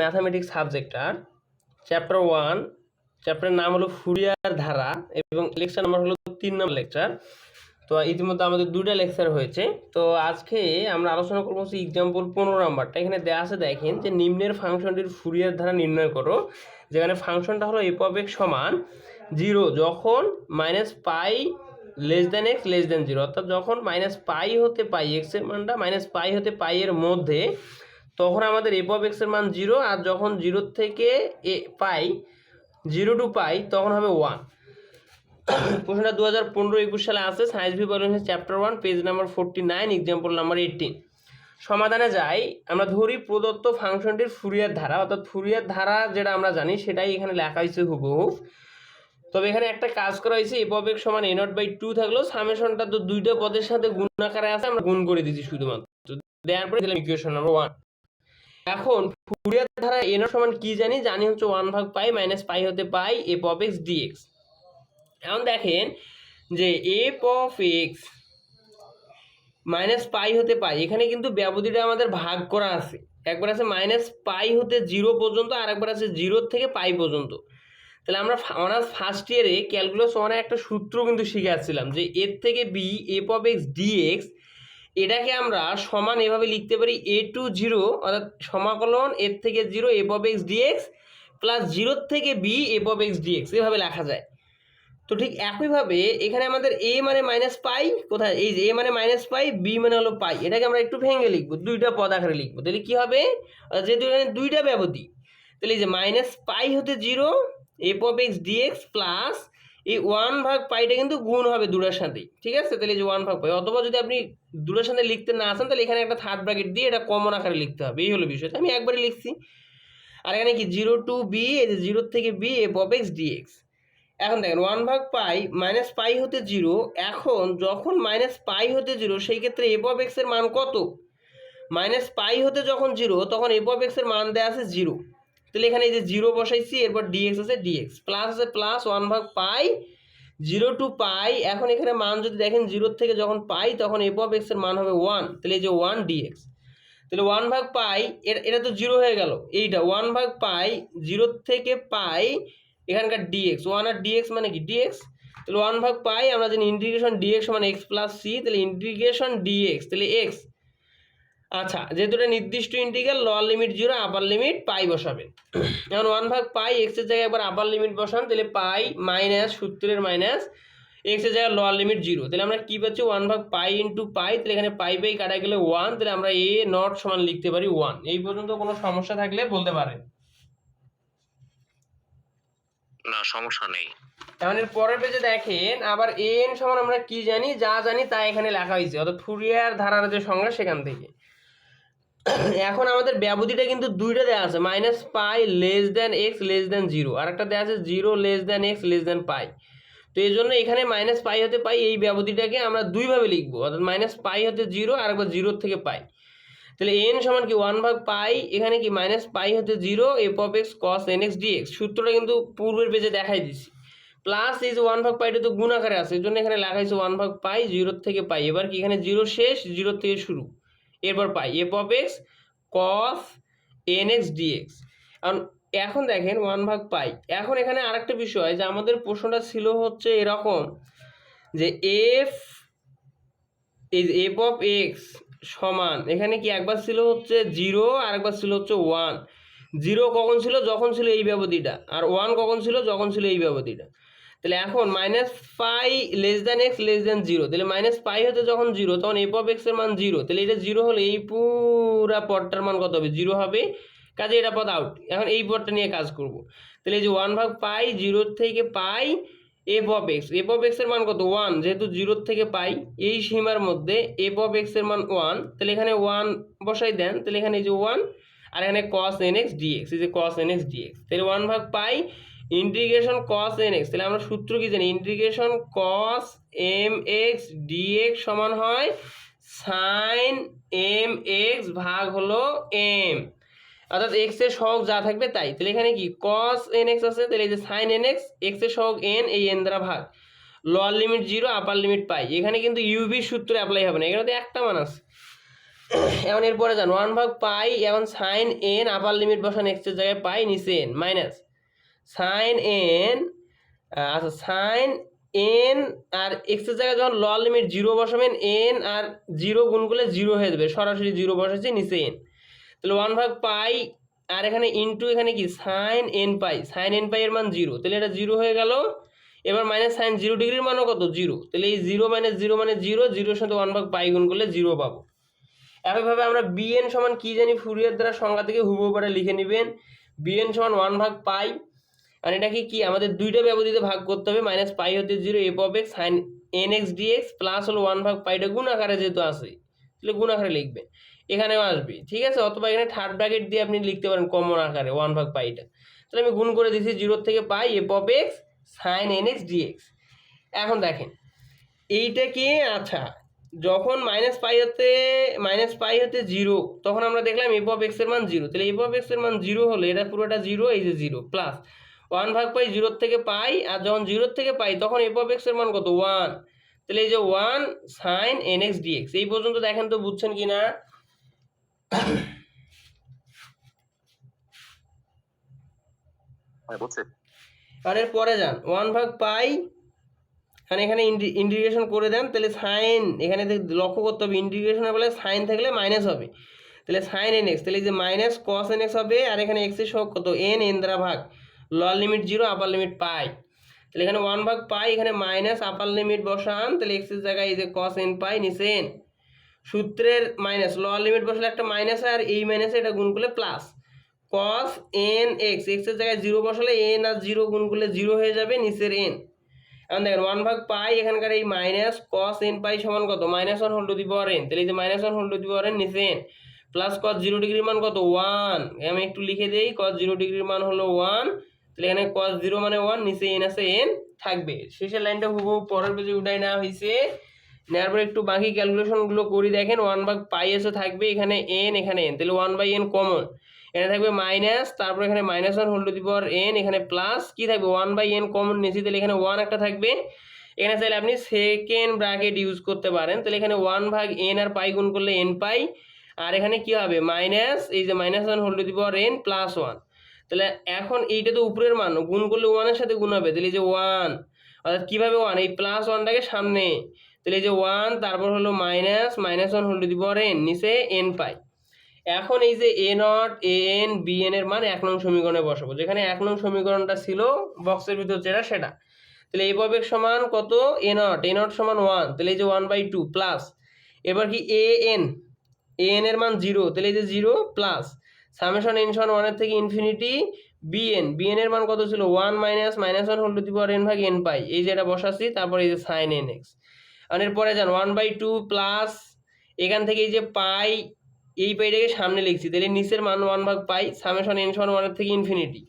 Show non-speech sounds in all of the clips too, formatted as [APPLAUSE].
Mathematics সাবজেক্টটার chapter one চ্যাপ্টারের নাম হলো ফুরিয়ার ধারা এবং লেকচার নাম্বার হলো তিন নম্বর লেকচার তো ইতিমধ্যে আমাদের দুইটা লেকচার হয়েছে। তো আজকে আমরা আলোচনা করব হচ্ছে এক্সাম্পল পনেরো নাম্বারটা। এখানে দেওয়া আছে দেখেন যে নিম্নের ফাংশনটির ফুরিয়ার ধারা নির্ণয় করো। যেখানে ফাংশনটা হলো এক্স সমান জিরো যখন minus pi less than X less than zero অর্থাৎ যখন মাইনাস পাই হতে পাই এক্সের মানটা মাইনাস পাই হতে পাই এর মধ্যে তখন আমাদের এফ অফ এক্সের মান জিরো আর যখন জিরো থেকে এ পাই জিরো টু পাই, তখন হবে ওয়ান প্রশ্নটা দু হাজার পনেরো একুশ সালে আসে science V chapter one page number forty nine example number eighteen সমাধানে যাই, আমরা ধরি প্রদত্ত ফাংশনটির ফুরিয়ার ধারা, অর্থাৎ ফুরিয়ার ধারা যেটা আমরা জানি, সেটাই এখানে লেখা হয়েছে হুবহু। তবে এখানে একটা কাজ করা হয়েছে এফ অফ এক্স সমান এ নট বাই টু থাকলেও সামেশনটা তো দুইটা পদের সাথে গুণ আকারে আছে, আমরা গুণ করে দিচ্ছি শুধুমাত্র। দেওয়ার পরে দিলাম ইকুয়েশন নাম্বার ওয়ান এখন ফুরিয়ার ধারা এ নট সমান কি জানি? জানি হচ্ছে ওয়ান ভাগ পাই মাইনাস পাই হতে pi F of X D X এখন দেখেন যে F of X minus pi হতে পাই, এখানে কিন্তু ব্যবধিটা আমাদের ভাগ করা আছে। একবার আছে মাইনাস পাই হতে জিরো পর্যন্ত আর একবার আছে জিরো থেকে পাই পর্যন্ত। তাহলে আমরা অনার্স ফার্স্ট ইয়ারে ক্যালকুলাস ওয়ানে একটা সূত্র কিন্তু শিখে আসছিলাম যে এর থেকে B F of X D X এটাকে আমরা সমান এভাবে লিখতে পারি এ টু জিরো অর্থাৎ সমাকলন এর থেকে zero F of X D X plus জিরোর থেকে B F of X D X এভাবে লেখা যায়। তো ঠিক একইভাবে এখানে আমাদের এ মানে মাইনাস পাই কোথায়? এই এ মানে মাইনাস পাই বি মানে হলো পাই এটাকে আমরা একটু ভেঙে লিখব, দুইটা পদ আকারে লিখব। তাহলে কী হবে? যেহেতু এখানে দুইটা ব্যবধি, তাহলে এই যে মাইনাস পাই হতে zero F of X D X plus এই ওয়ান ভাগ পাইটা কিন্তু গুণ হবে দুটার সাথেই। ঠিক আছে? তাহলে যে ওয়ান ভাগ পাই অথবা যদি আপনি সাথে লিখতে না আসেন, তাহলে এখানে একটা থার্ড ব্র্যাকেট দিয়ে এটা কমন আকারে লিখতে হবে। এই হলো বিষয় আমি একবারে লিখছি। আর এখানে কি? জিরো টু বি এই যে জিরো থেকে B F of X D X এখন দেখেন ওয়ান ভাগ পাই মাইনাস পাই হতে জিরো এখন যখন মাইনাস পাই হতে জিরো সেই ক্ষেত্রে এফ অফ এক্সের মান কত? মাইনাস পাই হতে যখন জিরো তখন এফ অফ এক্সের মান দেওয়া আছে জিরো তাহলে এখানে এই যে জিরো বসাইছি, এরপর ডিএক্স আছে ডিএক্স প্লাস আছে প্লাস ওয়ান ভাগ পাই জিরো টু পাই, এখন এখানে মান যদি দেখেন জিরোর থেকে যখন পাই, তখন এফ অফ এক্সের মান হবে ওয়ান তাহলে এই যে ওয়ান ডিএক্স তাহলে ওয়ান ভাগ পাই এটা তো জিরো হয়ে গেল। এইটা ওয়ান ভাগ পাই, জিরোর থেকে পাই, এখানকার ডিএক্স ওয়ান আর ডিএক্স মানে কি? ডিএক্স তাহলে ওয়ান ভাগ পাই, আমরা জানি ইন্টিগ্রেশন ডিএক্স মানে এক্স প্লাস সি তাহলে ইন্টিগ্রেশন ডিএক্স তাহলে এক্স আচ্ছা যেহেতু এটা নির্দিষ্ট integral lower limit zero upper limit pi বসাবেন। এখন ওয়ান ভাগ পাই এক্সের জায়গায় একবার আপার লিমিট বসান তাহলে পাই মাইনাস সূত্রের মাইনাস এক্সের জায়গায় লোয়ার লিমিট জিরো তাহলে আমরা কী পাচ্ছি? ওয়ান ভাগ পাই ইন্টু পাই তাহলে এখানে পাই পাই কাটা গেলে ওয়ান তাহলে আমরা এ নট সমান লিখতে পারি ওয়ান এই পর্যন্ত কোনো সমস্যা থাকলে বলতে পারেন। না সমস্যা নেই। পরের পেজে দেখেন আবার এন সমান আমরা কি জানি যা জানি তা এখানে লেখা হয়েছে। অর্থাৎ ফুরিয়ার ধারার যে সংজ্ঞা সেখান থেকে। এখন আমাদের ব্যবধিটা কিন্তু দুইটা দেওয়া আছে minus pi less than X less than zero আর একটা দেওয়া আছে zero less than X less than pi তো এই জন্য এখানে মাইনাস পাই হতে পাই, এই ব্যবধিটাকে আমরা দুইভাবে লিখব, অর্থাৎ মাইনাস পাই হতে জিরো আর একবার জিরোর থেকে পাই তাহলে এন সমান কি ওয়ান ভাগ পাই এখানে কি মাইনাস পাই হতে zero F of X cos N X D X সূত্রটা কিন্তু পূর্বের পেজে দেখাই দিছি প্লাস এই যে ওয়ান ভাগ পাইটা তো গুণ আকারে আছে, এই জন্য এখানে লেখা হয়েছে ওয়ান ভাগ পাই জিরোর থেকে পাই এবার কি এখানে জিরো শেষ জিরোর থেকে শুরু এরপর pi f of x cos n x dx এখন এখন দেখেন ওয়ান ভাগ পাই। এখন এখানে আরেকটা বিষয়, যে আমাদের প্রশ্নটা ছিল হচ্ছে এরকম, যে এফ এফ অফ এক্স সমান, এখানে কি একবার ছিল হচ্ছে জিরো আর একবার ছিল হচ্ছে ওয়ান জিরো কখন ছিল? যখন ছিল এই ব্যবধিটা। আর ওয়ান কখন ছিল? যখন ছিল এই ব্যবধিটা। তাহলে এখন minus pi less than x less than zero তাহলে মাইনাস পাই হতে যখন জিরো তখন এফ অফ এক্সের মান জিরো তাহলে এটা জিরো হলে এই পুরা পদটার মান কত হবে? জিরো হবে। কাজে এটা পদ আউট এখন এই পদটা নিয়ে কাজ করব। তাহলে এই যে ওয়ান ভাগ পাই জিরোর থেকে pi f of x f of এক্সের মান কত? ওয়ান যেহেতু জিরোর থেকে পাই, এই সীমার মধ্যে এফ অফ এক্সের মান ওয়ান তাহলে এখানে ওয়ান বসাই দেন, তাহলে এখানে এই যে ওয়ান আর এখানে কস এন এক্স ডিএক্স এই যে কস এন এক্স ডিএক্স তাহলে ওয়ান ভাগ pi integration cos n x তাহলে আমরা সূত্র কি জানি? Integration cos m x dx সমান হয় সাইন এম এক্স ভাগ হলো এম অর্থাৎ এক্সের সহগ যা থাকবে তাই। তাহলে এখানে কি? কস এন এক্স আছে, তাহলে এই যে সাইন এন এক্স এক্সের সহগ এন এই এন দ্বারা ভাগ। Lower limit zero upper limit pi এখানে কিন্তু ইউভি সূত্র অ্যাপ্লাই হবে না এখানে তো একটা মান আছে। এখন এরপরে যান ওয়ান ভাগ পাই এখন সাইন এন আপার লিমিট বসান এক্স এক্সের জায়গায় পাই নিচে এন মাইনাস সাইন এন আচ্ছা সাইন এন আর এক্সের জায়গায় যখন ল লিমিট জিরো বসাবেন, এন আর জিরো গুণ করলে জিরো হয়ে যাবে, সরাসরি জিরো বসাচ্ছি, নিচে এন তাহলে ওয়ান ভাগ পাই আর এখানে ইনটু এখানে কি? Sine n pi, sine n pi এর মান জিরো তাহলে এটা জিরো হয়ে গেল, এবার মাইনাস সাইন জিরো ডিগ্রির মানও কত? জিরো তাহলে এই জিরো মাইনাস জিরো মানে জিরো জিরোর সাথে ওয়ান ভাগ পাই গুণ করলে জিরো পাবো। একইভাবে আমরা বিএন সমান কি জানি? ফুরিয়ার দ্বারা সংখ্যা থেকে হুবহু করে লিখে নেবেন। বিএন সমান ওয়ান ভাগ পাই আর এটা কি আমাদের দুইটা ব্যবধিতে ভাগ করতে হবে? মাইনাস পাই হতে zero f of x sine n x dx plus হলো ওয়ান ভাগ পাইটা গুণ আকারে যেহেতু আসে তাহলে গুণ আকারে লিখবেন এখানেও আসবে, ঠিক আছে? অথবা এখানে থার্ড ব্র্যাকেট দিয়ে আপনি লিখতে পারেন কমন আকারে ওয়ান ভাগ পাইটা তাহলে আমি গুণ করে দিয়েছি জিরোর থেকে pi f of x sine n x dx এখন দেখেন, এইটা কি? আচ্ছা যখন মাইনাস পাই হতে মাইনাস পাই হতে জিরো তখন আমরা দেখলাম এফ অফ এক্সের মান জিরো তাহলে এফ অফ এক্সের মান জিরো হলে এটা পুরোটা জিরো এই যে জিরো প্লাস ওয়ান ভাগ পাই জিরোর থেকে পাই আর যখন জিরোর থেকে পাই তখন এফ অফ এক্সের মান কত? ওয়ান তাহলে এই যে one sine n x dx এই পর্যন্ত দেখেন তো বুঝছেন কি না? হ্যাঁ আর এর পরে যান ওয়ান ভাগ পাই আর এখানে ইন্টিগ্রেশন করে দেন তাহলে সাইন এখানে লক্ষ্য করতে হবে ইন্টিগ্রেশনের বলে সাইন থাকলে মাইনাস হবে। তাহলে সাইন এন এক্স তাহলে এই যে মাইনাস কস এন এক্স হবে আর এখানে এক্সের সহগ কত? এন এন দ্বারা ভাগ। Lower limit zero upper limit pi তাহলে এখানে ওয়ান ভাগ পাই এখানে মাইনাস আপার লিমিট বসান, তাহলে এক্সের জায়গায় এই যে কস এন পাই নিচে সূত্রের মাইনাস লোয়ার লিমিট বসলে একটা মাইনাস আর এই মাইনাসে এটা গুণ করলে প্লাস কস এন এক্স এক্সের জায়গায় জিরো বসালে এন আর জিরো গুণ করলে জিরো হয়ে যাবে নিচের এন এখন দেখেন ওয়ান ভাগ পাই এখানকার এই মাইনাস কস এন পাই সমান কত? Minus one whole to the n তাহলে এই যে minus one whole to the n নিচে এন প্লাস কস জিরো ডিগ্রির মান কত? ওয়ান আমি একটু লিখে দিই কস জিরো ডিগ্রির মান হলো ওয়ান তাহলে এখানে কস জিরো মানে ওয়ান নিচে এন আছে এন থাকবে। শেষের লাইনটা হুবহু পরের পেজে উঠাই নেওয়া হয়েছে। নেওয়ার পরে একটু বাকি ক্যালকুলেশনগুলো করি দেখেন ওয়ান ভাগ পাই এসে থাকবে, এখানে এন এখানে এন তাহলে ওয়ান বাই এন কমন এখানে থাকবে মাইনাস তারপর এখানে minus one whole to n এখানে প্লাস কি থাকবে? ওয়ান বাই এন কমন নিয়েছি তাহলে এখানে ওয়ান একটা থাকবে। এখানে চাইলে আপনি সেকেন্ড ব্র্যাকেট ইউজ করতে পারেন। তাহলে এখানে ওয়ান ভাগ এন আর পাই গুণ করলে এন পাই আর এখানে কি হবে? মাইনাস এই যে minus one whole to n plus one তাহলে এখন এইটা তো উপরের মান, গুণ করলে ওয়ানের সাথে গুণ হবে, তাহলে এই যে ওয়ান অর্থাৎ কীভাবে ওয়ান এই প্লাস ওয়ানটাকে সামনে, তাহলে এই যে ওয়ান তারপর হলো minus minus one whole to the n নিচে এন পাই। এখন এই যে a not a n b n এর মান এক নং সমীকরণে বসাবো, যেখানে এক নং সমীকরণটা ছিল বক্সের ভিতর যেটা, সেটা। তাহলে এই পবেক সমান কত? এ নট এ নট সমান ওয়ান তাহলে এই যে ওয়ান বাই টু প্লাস এবার কি এ এন এ এন এর মান জিরো তাহলে এই যে জিরো প্লাস সামেশন এন সমান ওয়ানের থেকে ইনফিনিটি বি এন বি এর মান কত ছিল? One minus minus one whole to the power n ভাগ এন পাই। এই যে এটা বসাচ্ছি, তারপরে এই যে সাইন এন এক্স আর এরপরে যান ওয়ান বাই টু প্লাস এখান থেকে এই যে পাই, এই পাইটাকে সামনে লিখছি। তাহলে নিচের মান ওয়ান ভাগ পাই, সামেশন এন সমান ওয়ানের থেকে ইনফিনিটি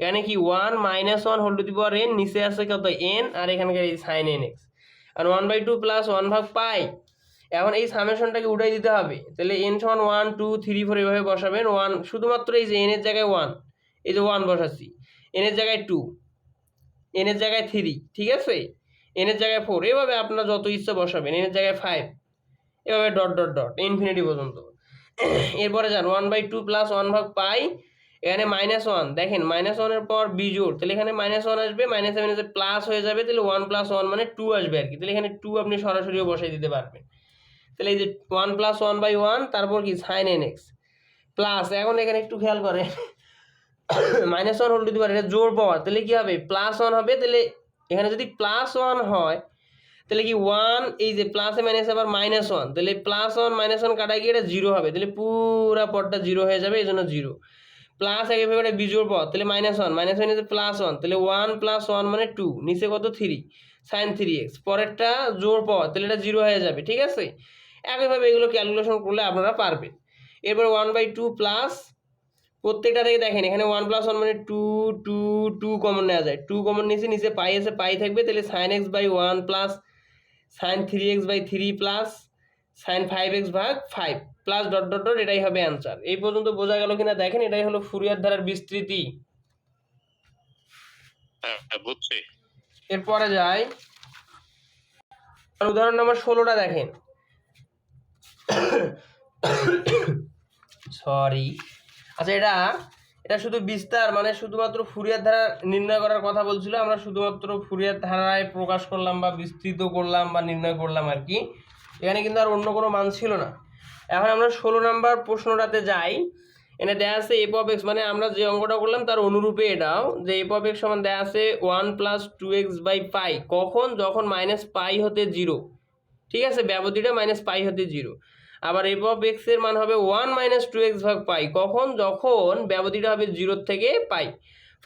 এখানে কি? One minus one whole to the power n নিচে আছে কত? এন আর এখানকার এই sine n x R one by two plus one ভাগ পাই এখন এই সামেশনটাকে উঠাই দিতে হবে। তাহলে এন সমান ওয়ান টু থ্রি ফোর এভাবে বসাবেন। ওয়ান শুধুমাত্র এই যে এন এর জায়গায় ওয়ান এই যে ওয়ান বসাচ্ছি। এন এর জায়গায় টু এন এর জায়গায় থ্রি ঠিক আছে? এন এর জায়গায় ফোর এভাবে আপনার যত ইচ্ছা বসাবেন। এন এর জায়গায় ফাইভ এভাবে ডট ডট ডট ইনফিনিটি পর্যন্ত। এরপরে যান one by two plus one ভাগ পাই, এখানে মাইনাস ওয়ান দেখেন মাইনাস ওয়ানের পর বিজোড়, তাহলে এখানে মাইনাস ওয়ান আসবে মাইনাস মাইনাসে প্লাস হয়ে যাবে, তাহলে ওয়ান প্লাস ওয়ান মানে টু আসবে আর কি। তাহলে এখানে টু আপনি সরাসরিও বসাই দিতে পারবেন। তাহলে এই যে one plus one by one তারপর কি? সাইন এন এক্স প্লাস এখন এখানে একটু খেয়াল করেন minus one whole to the এটা জোর পাওয়ার তাহলে কি হবে? প্লাস ওয়ান হবে, তাহলে এখানে যদি প্লাস ওয়ান হয়, তাহলে কি ওয়ান এই যে প্লাসে মাইনাস আবার মাইনাস ওয়ান তাহলে প্লাস ওয়ান মাইনাস ওয়ান কাটায় গিয়ে এটা জিরো হবে, তাহলে পুরা পদটা জিরো হয়ে যাবে এই জন্য জিরো প্লাস একেবারে একটা বিজোড় পদ তাহলে মাইনাস ওয়ান মাইনাস মাইনাসে প্লাস ওয়ান তাহলে ওয়ান প্লাস ওয়ান মানে টু নিচে কত? থ্রি সাইন থ্রি এক্স পরেরটা জোর পদ তাহলে এটা জিরো হয়ে যাবে, ঠিক আছে? একইভাবে এগুলো ক্যালকুলেশন করলে আপনারা পারবেন। এরপর ওয়ান বাই টু প্লাস প্রত্যেকটা থেকে দেখেন এখানে ওয়ান প্লাস ওয়ান মানে টু টু টু কমন নেওয়া যায়। টু কমন নিয়েছে নিচে পাই এসে পাই থাকবে তাহলে sine x by one plus sine three x by three plus sine five x ভাগ five plus dot dot dot এটাই হবে অ্যান্সার এই পর্যন্ত বোঝা গেল কিনা দেখেন এটাই হলো ফুরিয়ার ধারার বিস্তৃতি। হ্যাঁ হ্যাঁ, এরপরে যাই। উদাহরণ নম্বর ষোলোটা দেখেন। সরি আচ্ছা এটা এটা শুধু বিস্তার মানে শুধুমাত্র ফুরিয়ার ধারা নির্ণয় করার কথা বলছিল, আমরা শুধুমাত্র ফুরিয়ার ধারায় প্রকাশ করলাম বা বিস্তৃত করলাম বা নির্ণয় করলাম আর কি। এখানে কিন্তু আর অন্য কোনো মান ছিল না। এখন আমরা ষোলো নাম্বার প্রশ্নটাতে যাই। এনে দেয়া আছে এফ অফ এক্স মানে আমরা যে অঙ্কটা করলাম তার অনুরূপে এটাও। যে এফ অফ এক্স সমান দেয়া আছে one plus two x by pi কখন? যখন মাইনাস পাই হতে জিরো ঠিক আছে? ব্যবধিটা মাইনাস পাই হতে জিরো আবার এফ অফ এক্সের মান হবে ওয়ান মাইনাস টু এক্স ভাগ পাই। কখন? যখন ব্যবধিটা হবে জিরোর থেকে পাই।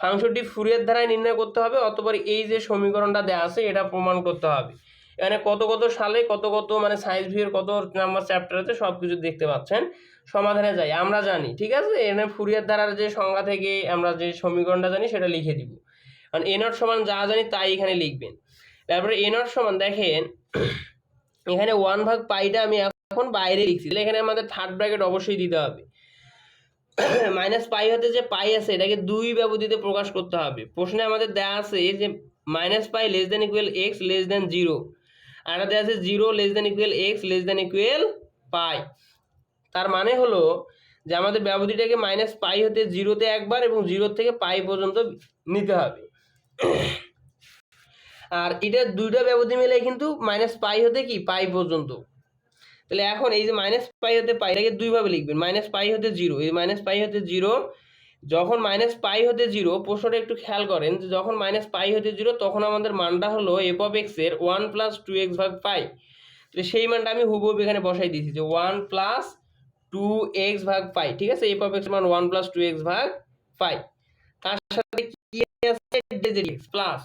ফাংশনটি ফুরিয়ার ধারায় নির্ণয় করতে হবে, অতপর এই যে সমীকরণটা দেওয়া আছে, এটা প্রমাণ করতে হবে। এখানে কত কত সালে কত কত মানে সায়েন্স ভিউর কত নাম্বার চ্যাপ্টার আছে সব কিছু দেখতে পাচ্ছেন। সমাধানে যাই, আমরা জানি, ঠিক আছে? এখানে ফুরিয়ার ধারার যে সংজ্ঞা থেকে আমরা যে সমীকরণটা জানি, সেটা লিখে দিব। কারণ এ নট সমান যা জানি তাই এখানে লিখবেন। তারপরে এ নট সমান দেখেন, এখানে ওয়ান ভাগ পাইটা আমি এখন বাইরে লিখছি, তাহলে এখানে আমাদের থার্ড ব্র্যাকেট অবশ্যই দিতে হবে। মাইনাস পাই হতে যে পাই আছে, এটাকে দুই ব্যবধিতে প্রকাশ করতে হবে। প্রশ্নে আমাদের দেওয়া আছে যে minus pi less than equal x less than zero আর দেওয়া আছে zero less than equal x less than equal pi তার মানে হলো যে আমাদের ব্যবধিটাকে মাইনাস পাই হতে জিরোতে একবার এবং জিরো থেকে পাই পর্যন্ত নিতে হবে। আর এটা দুইটা ব্যবধি মিলে কিন্তু মাইনাস পাই হতে কি? পাই পর্যন্ত। তাহলে এখন এই যে মাইনাস পাই হতে পাই এটাকে দুইভাবে লিখবেন মাইনাস পাই হতে জিরো এই মাইনাস পাই হতে জিরো যখন মাইনাস পাই হতে জিরো প্রশ্নটা একটু খেয়াল করেন যে যখন মাইনাস পাই হতে জিরো তখন আমাদের মানটা হলো এফ অফ এক্সের ওয়ান প্লাস টু এক্স ভাগ পাই তাহলে সেই মানটা আমি হুবহু এখানে বসাই দিয়েছি যে ওয়ান প্লাস টু এক্স ভাগ পাই ঠিক আছে? এফ অফ এক্স মান ওয়ান প্লাস টু এক্স ভাগ পাই তার সাথে কি আছে? এক্স প্লাস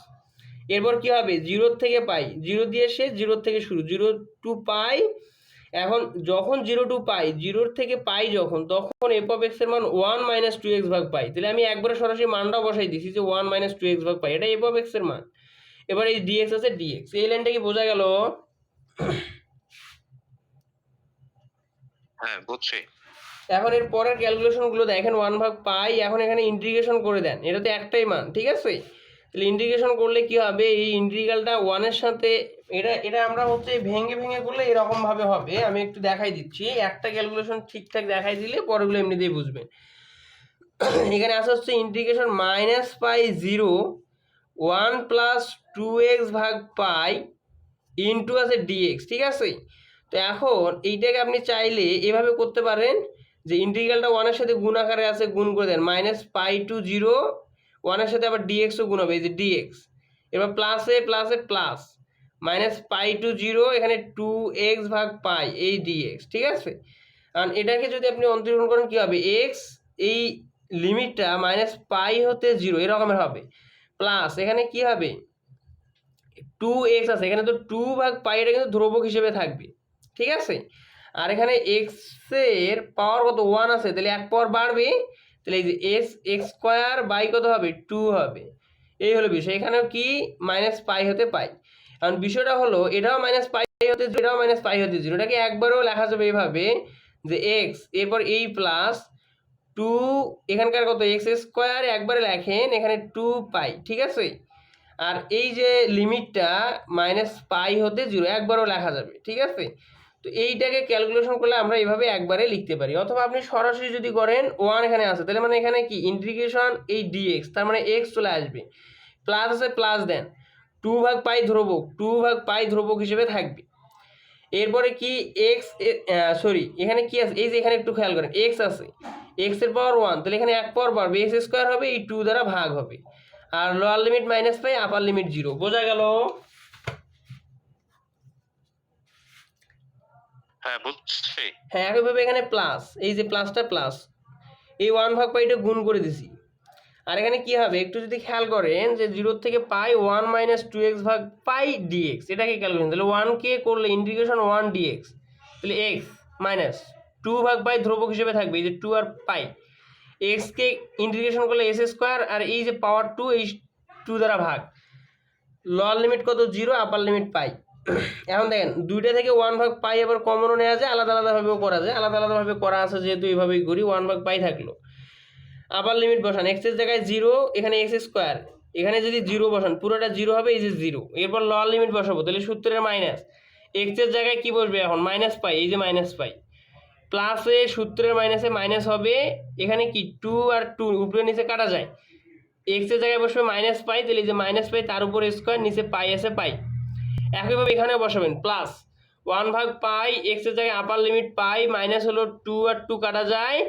এরপর কি হবে? জিরোর থেকে পাই জিরো দিয়ে সে জিরোর থেকে শুরু জিরো টু পাই এখন যখন জিরো টু পাই জিরোর থেকে পাই যখন তখন এফ অফ এক্সের মান ওয়ান মাইনাস টু এক্স ভাগ পাই তাহলে আমি একবারে সরাসরি মানটা বসাই দিছি যে ওয়ান মাইনাস টু এক্স ভাগ পাই এটা এফ অফ এক্সের মান। এবার এই ডিএক্স আছে ডিএক্স এই লাইনটা কি বোঝা গেল? হ্যাঁ বুঝছি। এখন এর পরের ক্যালকুলেশনগুলো দেখেন ওয়ান ভাগ পাই এখন এখানে ইন্টিগ্রেশন করে দেন। এটা তো একটাই মান ঠিক আছে? তাহলে ইন্টিগ্রেশন করলে কি হবে? এই ইন্টিগ্রালটা ওয়ানের সাথে এটা এটা আমরা হচ্ছে ভেঙে ভেঙে করলে এরকমভাবে হবে। আমি একটু দেখাই দিচ্ছি। একটা ক্যালকুলেশন ঠিকঠাক দেখাই দিলে পরেগুলো এমনিতেই বুঝবেন। এখানে আসা হচ্ছে integration minus pi zero one plus two x ভাগ পাই ইন্টু আছে ডিএক্স ঠিক আছে? তো এখন এইটাকে আপনি চাইলে এভাবে করতে পারেন যে ইন্টিগ্রালটা ওয়ানের সাথে গুণ আকারে আছে, গুণ করে দেন। মাইনাস পাই টু জিরো ওয়ানের সাথে আবার ডিএক্সও গুণ হবে, এই যে ডিএক্স এবার প্লাসে প্লাসে plus minus pi to zero এখানে টু এক্স ভাগ পাই এই ডিএক্স ঠিক আছে? কারণ এটাকে যদি আপনি অন্তর্গ্রহণ করেন, কী হবে? এক্স এই লিমিটটা মাইনাস পাই হতে জিরো এরকমের হবে। প্লাস এখানে কি হবে? টু এক্স আছে, এখানে তো টু ভাগ পাই এটা কিন্তু ধ্রুবক হিসেবে থাকবে, ঠিক আছে? আর এখানে এক্সের পাওয়ার কত? ওয়ান আছে, তাহলে এক পাওয়ার বাড়বে, তাহলে এই যে এক্স এক্স স্কোয়ার বাই কত হবে? টু হবে। এই হলো বিষয়। এখানেও কি? মাইনাস পাই হতে পাই। কারণ বিষয়টা হলো, এটাও মাইনাস পাই হতে এটাও মাইনাস পাই হতে জিরো এটাকে একবারও লেখা যাবে এইভাবে যে এক্স এরপর এই প্লাস টু এখানকার কত? এক্স স্কোয়ার একবারে লেখেন এখানে টু পাই ঠিক আছে? আর এই যে লিমিটটা মাইনাস পাই হতে জিরো একবারও লেখা যাবে, ঠিক আছে? তো এইটাকে ক্যালকুলেশন করলে আমরা এইভাবে একবারে লিখতে পারি। অথবা আপনি সরাসরি যদি করেন ওয়ান এখানে আছে, তাহলে মানে এখানে কি? ইন্টিগ্রেশন এই ডিএক্স তার মানে এক্স চলে আসবে। প্লাস আছে প্লাস দেন টু ভাগ পাই ধ্রুবক টু ভাগ পাই ধ্রুবক হিসেবে থাকবে। এরপরে কি এক্স সরি এখানে কি আছে? এই যে এখানে একটু খেয়াল করেন এক্স আছে। এক্সের পাওয়ার ওয়ান তাহলে এখানে এক পাওয়ার বাড়বে এক্স স্কোয়ার হবে এই টু দ্বারা ভাগ হবে। আর lower limit minus pi upper limit zero বোঝা গেল? হ্যাঁ বুঝছি। হ্যাঁ একইভাবে এখানে প্লাস এই যে প্লাসটা প্লাস এই ওয়ান ভাগ পাইটা গুণ করে দিছি। আর এখানে কি হবে? একটু যদি খেয়াল করেন যে জিরোর থেকে pi one minus two x ভাগ পাই ডিএক্স, এটাকে ক্যালকুলেশন তাহলে ওয়ান কে করলে ইন্টিগ্রেশন ওয়ান ডিএক্স, তাহলে এক্স মাইনাস টু ভাগ পাই ধ্রুবক হিসেবে থাকবে, এই যে টু আর পাই। এক্সকে ইন্টিগ্রেশন করলে এস স্কোয়ার আর এই যে পাওয়ার টু, এই টু দ্বারা ভাগ। লোয়ার লিমিট কত? Zero, upper limit pi. এখন দেখেন, দুইটা থেকে ওয়ান ভাগ পাই আবার কমনও নেওয়া যায়, আলাদা আলাদাভাবেও করা যায়। আলাদা আলাদাভাবে করা আছে, যেহেতু এইভাবেই করি, ওয়ান ভাগ পাই থাকল। আবার লিমিট বসান এক্সের জায়গায় জিরো এখানে এক্স স্কোয়ার এখানে যদি জিরো বসান, পুরোটা জিরো হবে, এই যে জিরো এরপর লোয়ার লিমিট বসাবো, তাহলে সূত্রের মাইনাস এক্সের জায়গায় কি বসবে এখন? মাইনাস পাই, এই যে মাইনাস পাই প্লাসে সূত্রের মাইনাসে মাইনাস হবে, এখানে কি টু আর টু উপরে নিচে কাটা যায় এক্সের জায়গায় বসবে মাইনাস পাই, তাহলে এই যে মাইনাস পাই, তার উপর স্কোয়ার নিচে পাই আছে পাই, একইভাবে এখানে বসাবেন প্লাস ওয়ান ভাগ পাই এক্সের জায়গায় আপার লিমিট পাই মাইনাস হলো টু আর টু কাটা যায়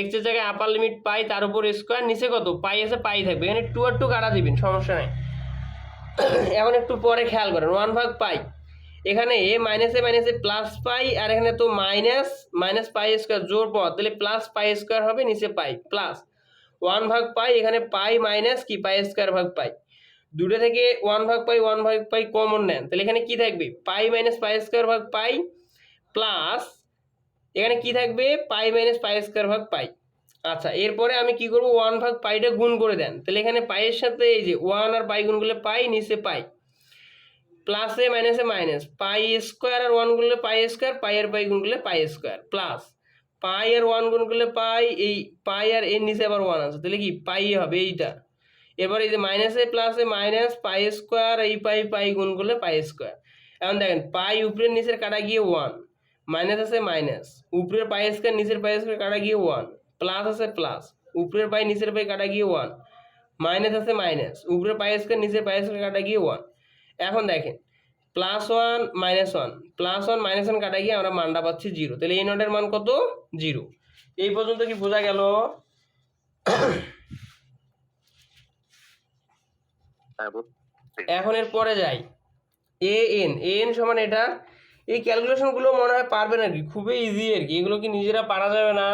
এক্সের জায়গায় আপার লিমিট পাই, তার উপর স্কোয়ার নিচে কত? পাই আছে, পাই থাকবে। এখানে টু আর টু কাটা দিবেন, সমস্যা নাই। [COUGHS] এখন একটু পরে খেয়াল করেন ওয়ান ভাগ পাই। এখানে এ মাইনাসে মাইনাসে প্লাস পাই, আর এখানে তো মাইনাস মাইনাস পাই স্কোয়ার জোর পর তাহলে প্লাস পাই স্কোয়ার হবে, নিচে পাই প্লাস ওয়ান ভাগ পাই, এখানে পাই মাইনাস কি? পাই স্কোয়ার ভাগ পাই। দুটো থেকে ওয়ান ভাগ পাই ওয়ান ভাগ পাই কমন নেন। তাহলে এখানে কি থাকবে? পাই মাইনাস পাই স্কোয়ার ভাগ পাই প্লাস এখানে কি থাকবে? পাই মাইনাস পাই স্কোয়ার ভাগ পাই। আচ্ছা এরপরে আমি কি করব? ওয়ান ভাগ পাইটা গুণ করে দেন। তাহলে এখানে পাইয়ের সাথে এই যে ওয়ান আর পাই গুণ করলে পাই, নিচে পাই। প্লাসে মাইনাসে মাইনাস পাই স্কোয়ার আর ওয়ান গুনলে পাই স্কোয়ার পাই আর পাই গুণ করলে পাই স্কোয়ার প্লাস পাই আর ওয়ান গুণ করলে পাই, এই পাই আর এর নিচে আবার ওয়ান আছে। তাহলে কি? পাই হবে এইটা। এবার এই যে মাইনাসে প্লাসে মাইনাস পাই স্কোয়ার এই পাই পাই গুণ করলে পাই স্কোয়ার এখন দেখেন, পাই উপরের নিচের কাটা গিয়ে ওয়ান মাইনাস আছে মাইনাস উপরের পাই স্কোয়ার নিচের পাই স্কোয়ার কাটা গিয়ে ওয়ান প্লাস আছে প্লাস উপরের পাই নিচের পাই কাটা গিয়ে ওয়ান মাইনাস আছে মাইনাস উপরের পাই স্কোয়ার নিচের পাই স্কোয়ার কাটা গিয়ে ওয়ান এখন দেখেন plus one minus one plus one minus one কাটা গিয়ে আমরা মানটা পাচ্ছি জিরো তাহলে এই নটের মান কত? জিরো এই পর্যন্ত কি বোঝা গেল? হ্যাঁ এখন এর পরে যাই। এ এন এ এন সমান এটা এই ক্যালকুলেশনগুলো মনে হয় পারবেন আর কি খুবই ইজি আর কি। এগুলো কি নিজেরা পারা যাবে না?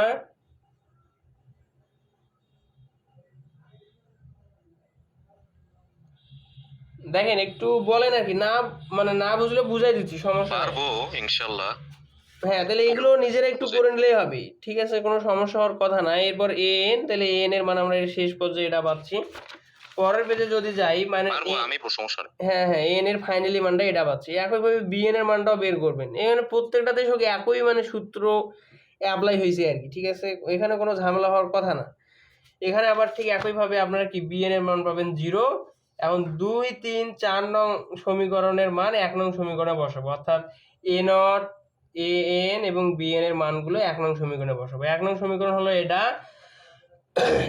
দেখেন একটু বলেন আর কি। না মানে না বুঝলে বুঝাই দিচ্ছি সমস্যা পারব ইনশাল্লাহ। হ্যাঁ তাহলে এগুলো নিজেরা একটু করে নিলেই হবে। ঠিক আছে কোনো সমস্যা হওয়ার কথা না। এরপর এন তাহলে এন এর মান আমরা শেষ পর্যায়ে এটা পাচ্ছি। পরের পেজে যদি যাই মানে আমি সমস্যা হ্যাঁ হ্যাঁ এন এর ফাইনালি মানটা এটা পাচ্ছি। একইভাবে বিএন এর মানটাও বের করবেন। এখানে প্রত্যেকটাতে সঙ্গে একই মানে সূত্র অ্যাপ্লাই হয়েছে আর কি ঠিক আছে? এখানে কোনো ঝামেলা হওয়ার কথা না। এখানে আবার ঠিক একইভাবে আপনারা কি বিএন এর মান পাবেন জিরো এখন দুই তিন চার নং সমীকরণের মান এক নং সমীকরণে বসাবো। অর্থাৎ এ নট এ এন এবং বিএন এর মানগুলো এক নং সমীকরণে বসাবো। এক নং সমীকরণ হলো এটা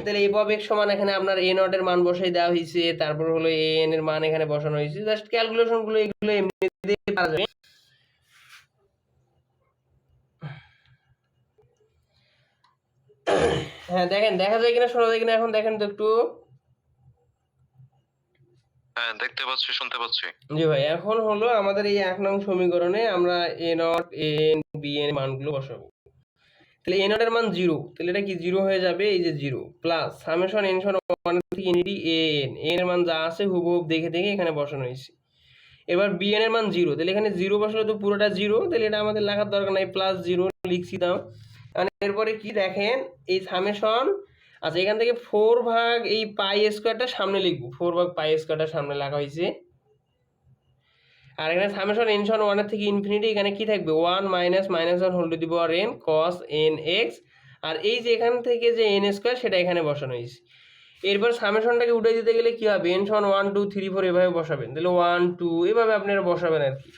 তাহলে এ পব সমান এখানে আপনার এ নটের মান বসাই দেওয়া হয়েছে তারপর হলো এ এন এর মান এখানে বসানো হয়েছে জাস্ট ক্যালকুলেশনগুলো এগুলো এমনিতেই পারা যাবে। হ্যাঁ দেখেন দেখা যায় কিনা শোনা যায় কিনা এখন দেখেন তো একটু। হ্যাঁ দেখতে পাচ্ছি শুনতে পাচ্ছি। জি ভাই এখন হলো আমাদের এই এক নং সমীকরণে আমরা a not a n b n মানগুলো বসাবো। তাহলে এ নটের মান জিরো তাহলে এটা কি জিরো হয়ে যাবে? এই যে জিরো প্লাস সামেশন এন সন ওয়ান থেকে ইনফিনিটি এ এন এর মান যা আছে হুবহুব দেখে দেখে এখানে বসানো হয়েছে। এবার বি এন এর মান জিরো তাহলে এখানে জিরো বসালে তো পুরোটা জিরো তাহলে এটা আমাদের লেখার দরকার নাই প্লাস জিরো লিখছি দাও মানে এরপরে কি দেখেন, এই সামেশন আচ্ছা এখান থেকে ফোর ভাগ এই পাই স্কোয়ারটা সামনে লিখব। ফোর ভাগ পাই স্কোয়ারটা সামনে লেখা হয়েছে। আর এখানে সামেশন এন সন ওয়ানের থেকে ইনফিনিটি এখানে কি থাকবে? One minus minus one whole to the power n cos n x আর এই যে এখান থেকে যে এন স্কোয়ার সেটা এখানে বসানো হয়েছে এরপর সামেশনটাকে উঠে দিতে গেলে কি হবে? এন সন ওয়ান টু থ্রি ফোর এভাবে বসাবেন। তাহলে ওয়ান টু এভাবে আপনারা বসাবেন আর কি।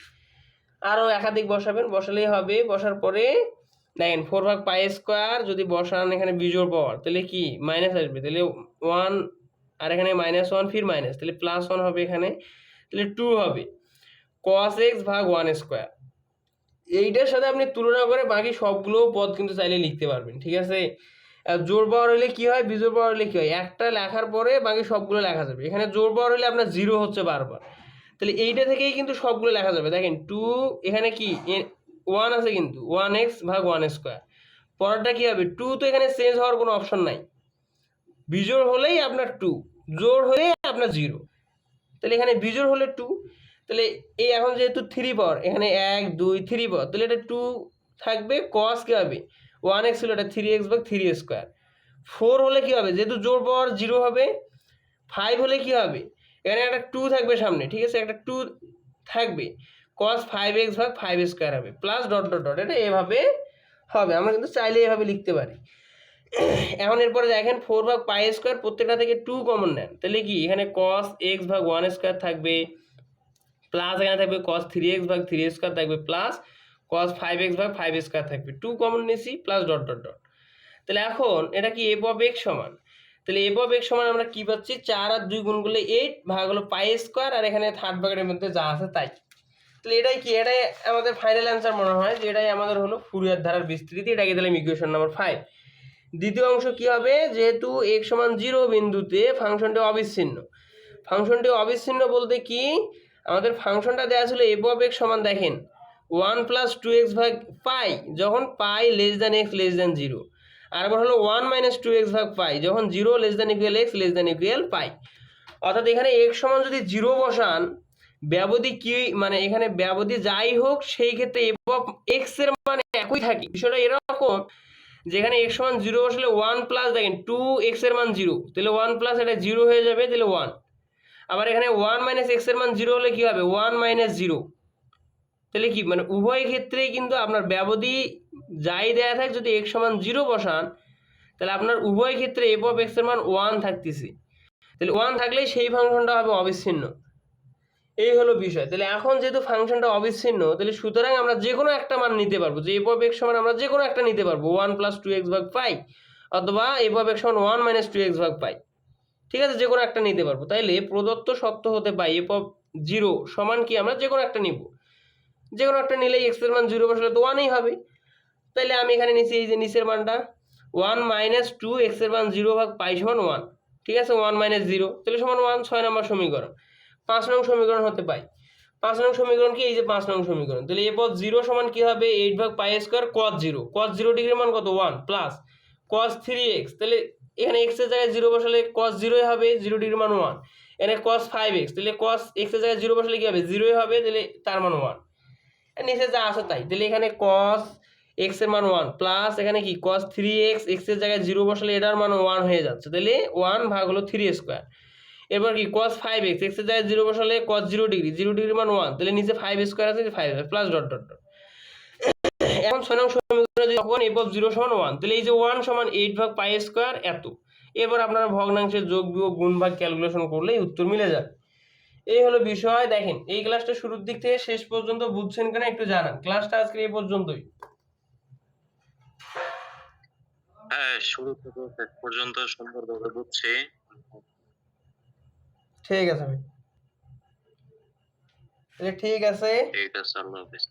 আরও একাধিক বসাবেন। বসালেই হবে। বসার পরে দেখেন ফোর ভাগ পাই স্কোয়ার যদি বসান এখানে বিজোর পাওয়ার তাহলে কি? মাইনাস আসবে। তাহলে ওয়ান আর এখানে মাইনাস ওয়ান ফির মাইনাস তাহলে প্লাস ওয়ান হবে এখানে। তাহলে টু হবে। কস এক্স ভাগ ওয়ান স্কোয়ার এইটার সাথে আপনি তুলনা করে বাকি সবগুলো পদ কিন্তু চাইলে লিখতে পারবেন, ঠিক আছে? জোর পাওয়ার হলে কি হয়? বিজোড় পাওয়ার হলে কি হয়? একটা লেখার পরে বাকি সবগুলো লেখা যাবে। এখানে জোর পাওয়ার হলে আপনার জিরো হচ্ছে বারবার। তাহলে এইটা থেকেই কিন্তু সবগুলো লেখা যাবে। দেখেন টু এখানে কি? ওয়ান আছে কিন্তু। ওয়ান এক্স ভাগ ওয়ান স্কোয়ার পরেরটা কি হবে? টু তো এখানে চেঞ্জ হওয়ার কোনো অপশন নাই। বিজোড় হলেই আপনার টু জোড় হলে আপনার জিরো তাহলে এখানে বিজোড় হলে টু তাহলে এই এখন যেহেতু থ্রি পাওয়ার এখানে এক, দুই থ্রি পাওয়ার তাহলে এটা টু থাকবে কস কী হবে? ওয়ান এক্স হলো এটা থ্রি এক্স ভাগ থ্রি স্কোয়ার ফোর হলে কী হবে? যেহেতু জোর পাওয়ার জিরো হবে ফাইভ হলে কী হবে? এখানে একটা টু থাকবে সামনে, ঠিক আছে? একটা টু থাকবে কস ফাইভ এক্স ভাগ ফাইভ স্কোয়ার হবে প্লাস ডট ডট ডট এটা এভাবে হবে। আমরা কিন্তু চাইলে এভাবে লিখতে পারি। এখন এরপরে দেখেন ফোর ভাগ পাই স্কোয়ার প্রত্যেকটা থেকে টু কমন নেন। তাহলে কি? এখানে কস এক্স ভাগ ওয়ান স্কোয়ার থাকবে প্লাস এখানে থাকবে কস থ্রি এক্স ভাগ থ্রি স্কোয়ার থাকবে প্লাস কস ফাইভ এক্স ভাগ ফাইভ স্কোয়ার থাকবে। টু কমন নিয়েছি প্লাস ডট ডট ডট তাহলে এখন এটা কি এফ অফ সমান? তাহলে এফ অফ সমান আমরা কি পাচ্ছি? চার আর দুই গুণ করলে এইট ভাগ হলো পাই স্কোয়ার আর এখানে থার্ড ব্র্যাকেটের মধ্যে যা আছে তাই। তাহলে এটাই কি? এটাই আমাদের ফাইনাল অ্যান্সার মনে হয় যে এটাই আমাদের হলো ফুরিয়ার ধারার বিস্তৃতি। এটাকে দিলাম ইকুয়েশন নাম্বার ফাইভ দ্বিতীয় অংশ কি হবে? যেহেতু এক্স সমান জিরো বিন্দুতে ফাংশনটি অবিচ্ছিন্ন। ফাংশনটি অবিচ্ছিন্ন বলতে কি? আমাদের ফাংশনটা দেওয়া ছিল এফ অফ এক্স সমান দেখেন ওয়ান প্লাস টু এক্স ভাগ পাই যখন pi less than x less than zero আর আবার হলো ওয়ান মাইনাস টু এক্স ভাগ পাই যখন zero less than equal x less than equal pi অর্থাৎ এখানে এক্স সমান যদি জিরো বসান, ব্যবধি কি মানে এখানে ব্যবধি যাই হোক, সেই ক্ষেত্রে এফ অফ এক্সের মানে একই থাকে। বিষয়টা এরকম যেখানে এক্স সমান জিরো বসলে ওয়ান প্লাস দেখেন টু এক্সের মান জিরো তাহলে ওয়ান প্লাস এটা জিরো হয়ে যাবে, তাহলে ওয়ান আবার এখানে ওয়ান মাইনাস এক্সের মান জিরো হলে কি হবে? ওয়ান মাইনাস জিরো তাহলে কি? মানে উভয় ক্ষেত্রেই কিন্তু আপনার ব্যবধি যাই দেয়া থাকে, যদি এক্স সমান জিরো বসান, তাহলে আপনার উভয় ক্ষেত্রে এফ অফ এক্সের মান ওয়ান থাকতেছে। তাহলে ওয়ান থাকলেই সেই ফাংশনটা হবে অবিচ্ছিন্ন। এই হলো বিষয়। তাহলে এখন যেহেতু ফাংশনটা অবিচ্ছিন্ন, তাহলে সুতরাং আমরা যে কোনো একটা মান নিতে পারব। যে এফ অফ এক্স সমান আমরা যে কোনো একটা নিতে পারব। ওয়ান প্লাস টু এক্স ভাগ পাই অথবা এফ অফ এক্স সমান ওয়ান মাইনাস টু এক্স ভাগ পাই ঠিক আছে? যে কোনো একটা নিতে পারব। তাইলে প্রদত্ত সত্য হতে পাই এফ অফ জিরো সমান কি আমরা যে কোনো একটা নিব। যে কোনো একটা নিলেই এক্সের মান জিরো বসলে তো ওয়ানই হবে। তাইলে আমি এখানে নিচ্ছি এই যে নিচের মানটা। ওয়ান মাইনাস টু এক্সের মান জিরো ভাগ পাই সমান ওয়ান ঠিক আছে? ওয়ান মাইনাস জিরো তাহলে সমান ওয়ান ছয় নম্বর সমীকরণ। পাঁচ নং সমীকরণ হতে পাই পাঁচ নং সমীকরণ কি? এই যে পাঁচ নং সমীকরণ। তাহলে এ পদ জিরো সমান কি হবে? এইট ভাগ pi square cos zero cos zero ডিগ্রির মান কত? One plus cos three x তাহলে এখানে এক্সের জায়গায় জিরো বসালে কস জিরোই হবে জিরো ডিগ্রি মান ওয়ান এখানে কস ফাইভ এক্স তাহলে কস এক্সের জায়গায় জিরো বসালে কী হবে? জিরোই হবে, তাহলে তার মান ওয়ান নিচে যা আছে তাই। তাহলে এখানে কস এক্সের মান ওয়ান প্লাস এখানে কি? কস থ্রি এক্স এক্সের জায়গায় জিরো বসালে এটার মান ওয়ান হয়ে যাচ্ছে। তাহলে ওয়ান ভাগ হলো থ্রি স্কোয়ার এরপর কি? কস ফাইভ এক্স এক্সের জায়গায় জিরো বসালে cos zero degree zero degree মান ওয়ান তাহলে নিচে ফাইভ স্কোয়ার আছে five plus dot dot dot এখন ছয় নং সমীকরণে যদি যখন এফ অফ জিরো সমান ওয়ান তাহলে এই যে ওয়ান সমান এইট ভাগ পাই স্কোয়ার এত। এবার আপনারা ভগ্নাংশের যোগ বিয়োগ গুণ ভাগ ক্যালকুলেশন করলেই উত্তর মিলে যাবে। এই হলো বিষয় দেখেন এই ক্লাসটা শুরুর দিক থেকে শেষ পর্যন্ত বুঝছেন কিনা একটু জানান। ক্লাসটা আজকে এই পর্যন্তই। হ্যাঁ শুরু থেকে শেষ পর্যন্ত সুন্দরভাবে বুঝছি। ঠিক আছে ঠিক আছে। ঠিক আছে আল্লাহ হাফিজ।